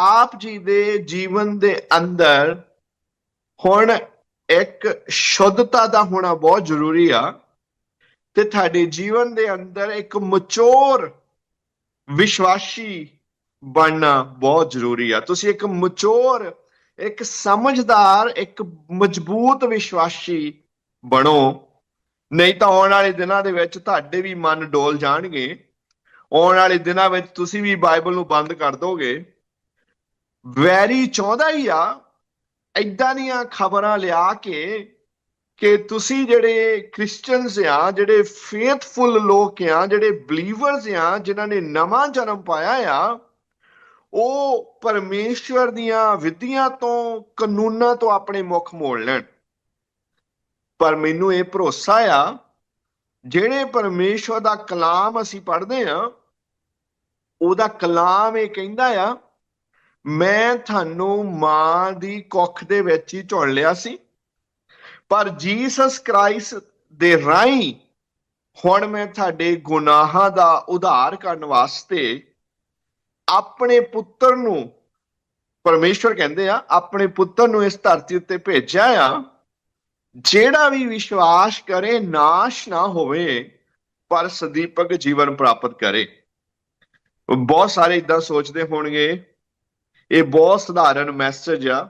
ਆਪ ਜੀ ਦੇ ਜੀਵਨ ਦੇ ਅੰਦਰ ਹੁਣ ਇੱਕ ਸ਼ੁੱਧਤਾ ਦਾ ਹੋਣਾ ਬਹੁਤ ਜ਼ਰੂਰੀ ਆ ਤੇ ਤੁਹਾਡੇ ਜੀਵਨ ਦੇ ਅੰਦਰ ਇੱਕ ਮਚੋਰ ਵਿਸ਼ਵਾਸੀ ਬਣਨਾ ਬਹੁਤ ਜ਼ਰੂਰੀ ਆ। ਤੁਸੀਂ ਇੱਕ ਮਚੋਰ, ਇੱਕ ਸਮਝਦਾਰ, ਇੱਕ ਮਜ਼ਬੂਤ ਵਿਸ਼ਵਾਸੀ ਬਣੋ। ਨਹੀਂ ਤਾਂ ਆਉਣ ਵਾਲੇ ਦਿਨਾਂ ਦੇ ਵਿੱਚ ਤੁਹਾਡੇ ਵੀ ਮਨ ਡੋਲ ਜਾਣਗੇ। ਆਉਣ ਵਾਲੇ ਦਿਨਾਂ ਵਿੱਚ ਤੁਸੀਂ ਵੀ ਬਾਈਬਲ ਨੂੰ ਬੰਦ ਕਰ ਦੋਗੇ। ਵੈਰੀ ਚਾਹੁੰਦਾ ਹੀ ਆ ਇਦਾਂ ਦੀਆਂ ਖਬਰਾਂ ਲਿਆ ਕੇ, ਕਿ ਤੁਸੀਂ ਜਿਹੜੇ ਕ੍ਰਿਸਚੀਅਨਸ ਆ, ਜਿਹੜੇ ਫੇਥਫੁਲ ਲੋਕ ਆ, ਜਿਹੜੇ ਬਲੀਵਰਸ ਆ, ਜਿਨ੍ਹਾਂ ਨੇ ਨਵਾਂ ਜਨਮ ਪਾਇਆ ਆ, ਉਹ ਪਰਮੇਸ਼ਵਰ ਦੀਆਂ ਵਿਧੀਆਂ ਤੋਂ, ਕਾਨੂੰਨਾਂ ਤੋਂ ਆਪਣੇ ਮੁਖ ਮੋੜ ਲੈਣ। ਪਰ ਮੈਨੂੰ ਇਹ ਭਰੋਸਾ ਆ, ਜਿਹੜੇ ਪਰਮੇਸ਼ਵਰ ਦਾ ਕਲਾਮ ਅਸੀਂ ਪੜ੍ਹਦੇ ਆ, ਉਹਦਾ ਕਲਾਮ ਇਹ ਕਹਿੰਦਾ ਆ ਮੈਂ ਤੁਹਾਨੂੰ ਮਾਂ ਦੀ ਕੁੱਖ ਦੇ ਵਿੱਚ ਹੀ ਚੁਣ ਲਿਆ ਸੀ। ਪਰ ਜੀਸਸ ਕ੍ਰਾਈਸਟ ਦੇ ਰਾਹੀਂ ਹੁਣ ਮੈਂ ਤੁਹਾਡੇ ਗੁਨਾਹਾਂ ਦਾ ਉਧਾਰ ਕਰਨ ਵਾਸਤੇ ਆਪਣੇ ਪੁੱਤਰ ਨੂੰ ਪਰਮੇਸ਼ਵਰ ਕਹਿੰਦੇ ਆ, ਆਪਣੇ ਪੁੱਤਰ ਨੂੰ ਇਸ ਧਰਤੀ ਉੱਤੇ ਭੇਜਿਆ ਆ, ਜਿਹੜਾ ਵੀ ਵਿਸ਼ਵਾਸ ਕਰੇ, ਨਾਸ਼ ਨਾ ਹੋਵੇ, ਪਰ ਸਦੀਪਕ ਜੀਵਨ ਪ੍ਰਾਪਤ ਕਰੇ। ਬਹੁਤ ਸਾਰੇ ਇਦਾਂ ਸੋਚਦੇ ਹੋਣਗੇ ਇਹ ਬਹੁਤ ਸਧਾਰਨ ਮੈਸੇਜ ਆ।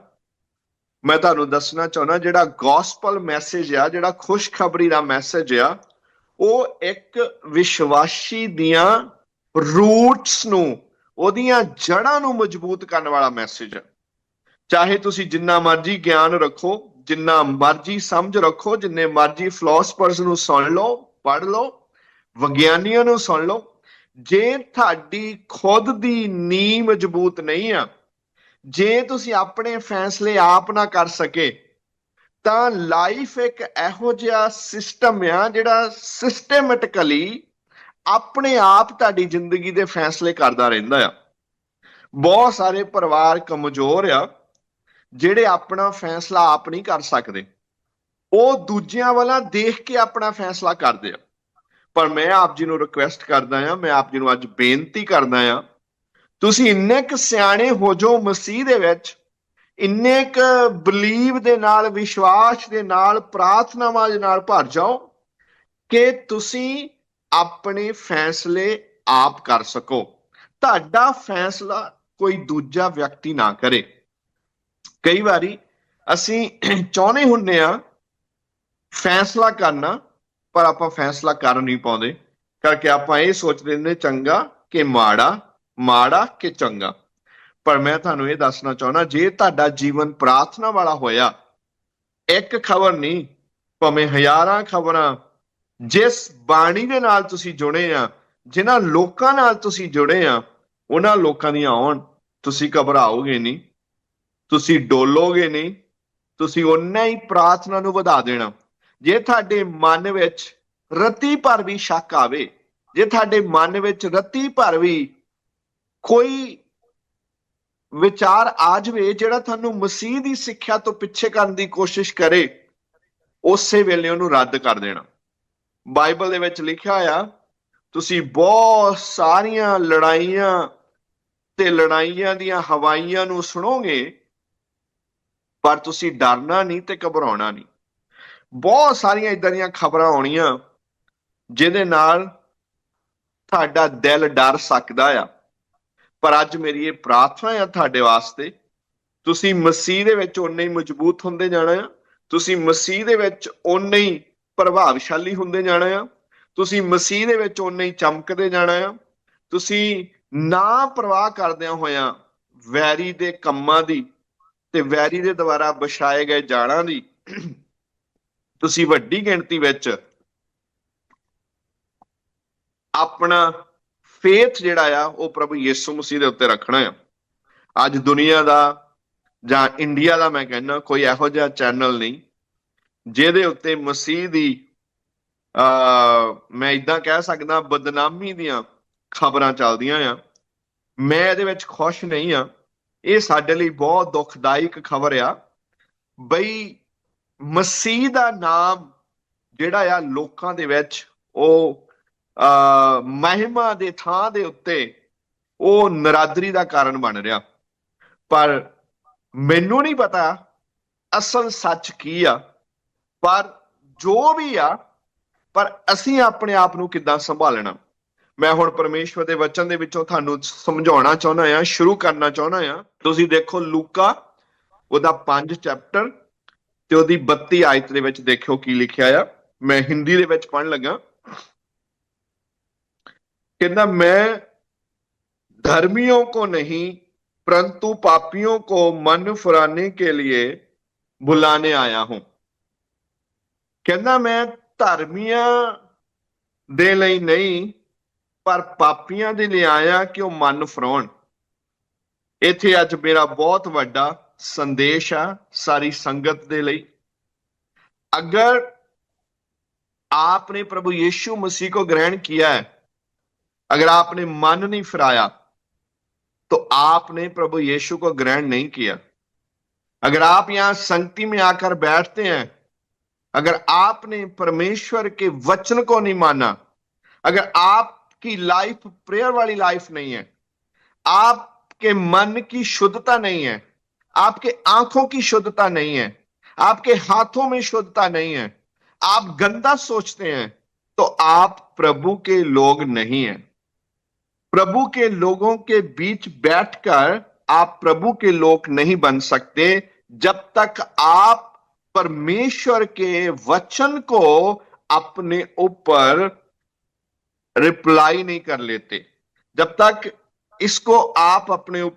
ਮੈਂ ਤੁਹਾਨੂੰ ਦੱਸਣਾ ਚਾਹੁੰਦਾ, ਜਿਹੜਾ ਗੋਸਪਲ ਮੈਸੇਜ ਆ, ਜਿਹੜਾ ਖੁਸ਼ਖਬਰੀ ਦਾ ਮੈਸੇਜ ਆ, ਉਹ ਇੱਕ ਵਿਸ਼ਵਾਸੀ ਦੀਆਂ ਰੂਟਸ ਨੂੰ, ਉਹਦੀਆਂ ਜੜ੍ਹਾਂ ਨੂੰ ਮਜ਼ਬੂਤ ਕਰਨ ਵਾਲਾ ਮੈਸੇਜ ਹੈ ਚਾਹੇ ਤੁਸੀਂ ਜਿੰਨਾ ਮਰਜ਼ੀ ਗਿਆਨ ਰੱਖੋ, ਜਿੰਨਾ ਮਰਜ਼ੀ ਸਮਝ ਰੱਖੋ, ਜਿੰਨੇ ਮਰਜ਼ੀ ਫਿਲਾਸਫਰਸ ਨੂੰ ਸੁਣ ਲਓ, ਪੜ੍ਹ ਲਓ, ਵਿਗਿਆਨੀਆਂ ਨੂੰ ਸੁਣ ਲਓ, ਜੇ ਤੁਹਾਡੀ ਖੁਦ ਦੀ ਨੀਂਹ ਮਜ਼ਬੂਤ ਨਹੀਂ ਆ ਜੇ ਤੁਸੀਂ ਆਪਣੇ ਫੈਸਲੇ ਆਪ ਨਾ ਕਰ ਸਕੇ, ਤਾਂ ਲਾਈਫ ਇੱਕ ਇਹੋ ਜਿਹਾ ਸਿਸਟਮ ਆ ਜਿਹੜਾ ਸਿਸਟਮੈਟਿਕਲੀ ਆਪਣੇ ਆਪ ਤੁਹਾਡੀ ਜ਼ਿੰਦਗੀ ਦੇ ਫੈਸਲੇ ਕਰਦਾ ਰਹਿੰਦਾ ਆ। ਬਹੁਤ ਸਾਰੇ ਪਰਿਵਾਰ ਕਮਜ਼ੋਰ ਆ, ਜਿਹੜੇ ਆਪਣਾ ਫੈਸਲਾ ਆਪ ਨਹੀਂ ਕਰ ਸਕਦੇ। ਉਹ ਦੂਜਿਆਂ ਵਾਲਾ ਦੇਖ ਕੇ ਆਪਣਾ ਫੈਸਲਾ ਕਰਦੇ ਆ। ਪਰ ਮੈਂ ਆਪ ਜੀ ਨੂੰ ਰਿਕੁਐਸਟ ਕਰਦਾ ਆ, ਮੈਂ ਆਪ ਜੀ ਨੂੰ ਅੱਜ ਬੇਨਤੀ ਕਰਦਾ ਆ ਤੁਸੀਂ ਇੰਨੇ ਕੁ ਸਿਆਣੇ ਹੋ ਜੋ ਮਸੀਹ ਦੇ ਵਿੱਚ, ਇੰਨੇ ਕੁ ਬਲੀਵ ਦੇ ਨਾਲ, ਵਿਸ਼ਵਾਸ ਦੇ ਨਾਲ, ਪ੍ਰਾਰਥਨਾਵਾਂ ਦੇ ਨਾਲ ਭਰ ਜਾਓ ਕਿ ਤੁਸੀਂ ਆਪਣੇ ਫੈਸਲੇ ਆਪ ਕਰ ਸਕੋ। ਤੁਹਾਡਾ ਫੈਸਲਾ ਕੋਈ ਦੂਜਾ ਵਿਅਕਤੀ ਨਾ ਕਰੇ। ਕਈ ਵਾਰੀ ਅਸੀਂ ਚਾਹੁੰਦੇ ਹੁੰਨੇ ਆ ਫੈਸਲਾ ਕਰਨਾ, ਪਰ ਆਪਾਂ ਫੈਸਲਾ ਕਰ ਨਹੀਂ ਪਾਉਂਦੇ। ਕਰਕੇ ਆਪਾਂ ਇਹ ਸੋਚਦੇ ਨੇ ਚੰਗਾ ਕਿ ਮਾੜਾ ਮਾੜਾ ਕਿ ਚੰਗਾ? ਪਰ ਮੈਂ ਤੁਹਾਨੂੰ ਇਹ ਦੱਸਣਾ ਚਾਹੁੰਦਾ, ਜੇ ਤੁਹਾਡਾ ਜੀਵਨ ਪ੍ਰਾਰਥਨਾ ਵਾਲਾ ਹੋਇਆ, ਇੱਕ ਖਬਰ ਨਹੀਂ, ਭਾਵੇਂ ਹਜ਼ਾਰਾਂ ਖਬਰਾਂ, ਜਿਸ ਬਾਣੀ ਦੇ ਨਾਲ ਤੁਸੀਂ ਜੁੜੇ ਆ, ਜਿਨ੍ਹਾਂ ਲੋਕਾਂ ਨਾਲ ਤੁਸੀਂ ਜੁੜੇ ਆ, ਉਹਨਾਂ ਲੋਕਾਂ ਦੀਆਂ ਆਉਣ, ਤੁਸੀਂ ਘਬਰਾਓਗੇ ਨਹੀਂ, ਤੁਸੀਂ ਡੋਲੋਗੇ ਨਹੀਂ, ਤੁਸੀਂ ਉਹਨਾਂ ਹੀ ਪ੍ਰਾਰਥਨਾ ਨੂੰ ਵਧਾ ਦੇਣਾ। ਜੇ ਤੁਹਾਡੇ ਮਨ ਵਿੱਚ ਰਤੀ ਭਰ ਵੀ ਸ਼ੱਕ ਆਵੇ, ਜੇ ਤੁਹਾਡੇ ਮਨ ਵਿੱਚ ਰਤੀ ਭਰ ਵੀ ਕੋਈ ਵਿਚਾਰ ਆ ਜਾਵੇ ਜਿਹੜਾ ਤੁਹਾਨੂੰ ਮਸੀਹ ਦੀ ਸਿੱਖਿਆ ਤੋਂ ਪਿੱਛੇ ਕਰਨ ਦੀ ਕੋਸ਼ਿਸ਼ ਕਰੇ, ਉਸੇ ਵੇਲੇ ਉਹਨੂੰ ਰੱਦ ਕਰ ਦੇਣਾ। ਬਾਈਬਲ ਦੇ ਵਿੱਚ ਲਿਖਿਆ ਆ ਤੁਸੀਂ ਬਹੁਤ ਸਾਰੀਆਂ ਲੜਾਈਆਂ ਤੇ ਲੜਾਈਆਂ ਦੀਆਂ ਹਵਾਈਆਂ ਨੂੰ ਸੁਣੋਗੇ, ਪਰ ਤੁਸੀਂ ਡਰਨਾ ਨਹੀਂ ਤੇ ਘਬਰਾਉਣਾ ਨਹੀਂ। ਬਹੁਤ ਸਾਰੀਆਂ ਇਦਾਂ ਦੀਆਂ ਖਬਰਾਂ ਆਉਣੀਆਂ, ਜਿਹਦੇ ਨਾਲ ਤੁਹਾਡਾ ਦਿਲ ਡਰ ਸਕਦਾ ਆ। ਪਰ ਅੱਜ ਮੇਰੀ ਇਹ ਪ੍ਰਾਰਥਨਾ ਆ ਤੁਹਾਡੇ ਵਾਸਤੇ, ਤੁਸੀਂ ਮਸੀਹ ਦੇ ਵਿੱਚ ਓਨੇ ਹੀ ਮਜ਼ਬੂਤ ਹੁੰਦੇ ਜਾਣਾ ਆ, ਤੁਸੀਂ ਮਸੀਹ ਦੇ ਵਿੱਚ ਓਨੇ ਹੀ ਪ੍ਰਭਾਵਸ਼ਾਲੀ ਹੁੰਦੇ ਜਾਣਾ ਆ, ਤੁਸੀਂ ਮਸੀਹ ਦੇ ਵਿੱਚ ਉਨੇ ਹੀ ਚਮਕਦੇ ਜਾਣਾ ਆ, ਤੁਸੀਂ ਨਾ ਪ੍ਰਵਾਹ ਕਰਦਿਆਂ ਹੋਇਆਂ ਵੈਰੀ ਦੇ ਕੰਮਾਂ ਦੀ ਤੇ ਵੈਰੀ ਦੇ ਦੁਆਰਾ ਵਿਛਾਏ ਗਏ ਜਾਲਾਂ ਦੀ, ਤੁਸੀਂ ਵੱਡੀ ਗਿਣਤੀ ਵਿੱਚ ਆਪਣਾ ਫੇਥ ਜਿਹੜਾ ਆ, ਉਹ ਪ੍ਰਭੂ ਯਿਸੂ ਮਸੀਹ ਦੇ ਉੱਤੇ ਰੱਖਣਾ ਆ। ਅੱਜ ਦੁਨੀਆ ਦਾ ਜਾਂ ਇੰਡੀਆ ਦਾ ਮੈਂ ਕਹਿੰਦਾ, ਕੋਈ ਇਹੋ ਜਿਹਾ ਚੈਨਲ ਨਹੀਂ, ਜਿਹਦੇ ਉੱਤੇ ਮਸੀਹ ਦੀ ਆ ਮੈਂ ਇਦਾਂ ਕਹਿ ਸਕਦਾ, ਬਦਨਾਮੀ ਦੀਆਂ ਖਬਰਾਂ ਚੱਲਦੀਆਂ ਆ। ਮੈਂ ਇਹਦੇ ਵਿੱਚ ਖੁਸ਼ ਨਹੀਂ ਆ। ਇਹ ਸਾਡੇ ਲਈ ਬਹੁਤ ਦੁਖਦਾਇਕ ਖਬਰ ਆ। ਬਈ ਮਸੀਹ ਦਾ ਨਾਮ ਜਿਹੜਾ ਆ, ਲੋਕਾਂ ਦੇ ਵਿੱਚ ਉਹ ਮਹਿਮਾ ਦੇ ਥਾਂ ਦੇ ਉੱਤੇ ਉਹ ਨਰਾਦਰੀ ਦਾ ਕਾਰਨ ਬਣ ਰਿਹਾ। ਪਰ ਮੈਨੂੰ ਨਹੀਂ ਪਤਾ ਅਸਲ ਸੱਚ ਕੀ ਆ। ਪਰ ਜੋ ਵੀ ਆ, ਪਰ ਅਸੀਂ ਆਪਣੇ ਆਪ ਨੂੰ ਕਿੱਦਾਂ ਸੰਭਾਲਣਾ? ਮੈਂ ਹੁਣ ਪਰਮੇਸ਼ਵਰ ਦੇ ਵਚਨ ਦੇ ਵਿੱਚੋਂ ਤੁਹਾਨੂੰ ਸਮਝਾਉਣਾ ਚਾਹੁੰਦਾ ਆ ਸ਼ੁਰੂ ਕਰਨਾ ਚਾਹੁੰਦਾ ਆ ਤੁਸੀਂ ਦੇਖੋ ਲੂਕਾ, ਉਹਦਾ 5 ਚੈਪਟਰ ਤੇ ਉਹਦੀ 32 ਆਇਤ ਦੇ ਵਿੱਚ ਦੇਖਿਓ ਕੀ ਲਿਖਿਆ ਆ। ਮੈਂ ਹਿੰਦੀ ਦੇ ਵਿੱਚ ਪੜ੍ਹਨ ਲੱਗਾ। ਕਹਿੰਦਾ ਮੈਂ धर्मियों को नहीं परंतु पापियों को मन फुराने के लिए बुलाने आया हूं ਕਹਿੰਦਾ ਮੈਂ ਧਰਮੀਆਂ ਦੇ ਲਈ ਨਹੀਂ ਪਰ ਪਾਪੀਆਂ ਦੇ ਲਈ ਆਇਆ ਕਿ ਉਹ ਮਨ ਫਰਾਉਣ ਇੱਥੇ ਅੱਜ ਮੇਰਾ ਬਹੁਤ ਵੱਡਾ ਸੰਦੇਸ਼ ਆ ਸਾਰੀ ਸੰਗਤ ਦੇ ਲਈ ਅਗਰ आपने प्रभु यीशु मसीह को ग्रहण किया है अगर आपने मन नहीं फिराया तो आपने प्रभु यीशु को ग्रहण नहीं किया। अगर आप यहाँ संगति में आकर बैठते हैं, अगर आपने परमेश्वर के वचन को नहीं माना, अगर आपकी लाइफ प्रेयर वाली लाइफ नहीं है, आपके मन की शुद्धता नहीं है, आपके आँखों की शुद्धता नहीं है, आपके हाथों में शुद्धता नहीं है, आप गंदा सोचते हैं तो आप प्रभु के लोग नहीं हैं। प्रभु के लोगों के बीच बैठकर आप प्रभु के लोग नहीं बन सकते। जब तक आप परमेश्वर के वचन को अपने ऊपर रिप्लाई नहीं कर लेते। जब तक इसको आप अपने